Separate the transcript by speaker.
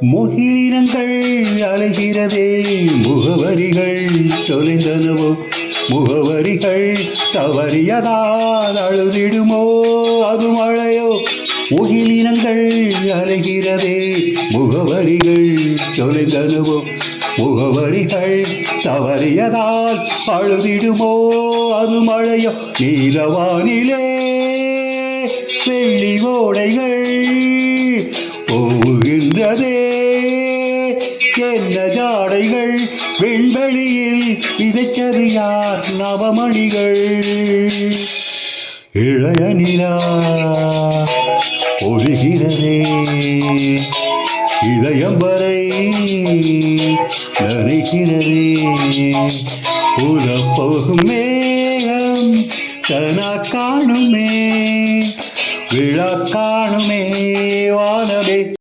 Speaker 1: முகிலினங்கள் அலைகிறதே முகவரிகள் தொலைந்தனவோ? முகவரிகள் தவறியதால் அழுதிடுமோ? அது மழையோ? முகிலினங்கள் அலைகிறதே முகவரிகள் தொலைந்தனவோ? முகவரிகள் தவறியதால் அழுதிடுமோ? அது மழையோ? நீலவானிலே வெள்ளி ஓடைகள் போகின்றதே என்ன ஜாடைகள்? விண்வெளியில் விதைச்சறியார் நவமணிகள். இளைய நிலா ஒழுகிறதே. இதயம் வரை நனைகிறதே உலப்போகும் மேகம் தன காணுமே விழா காணுமே.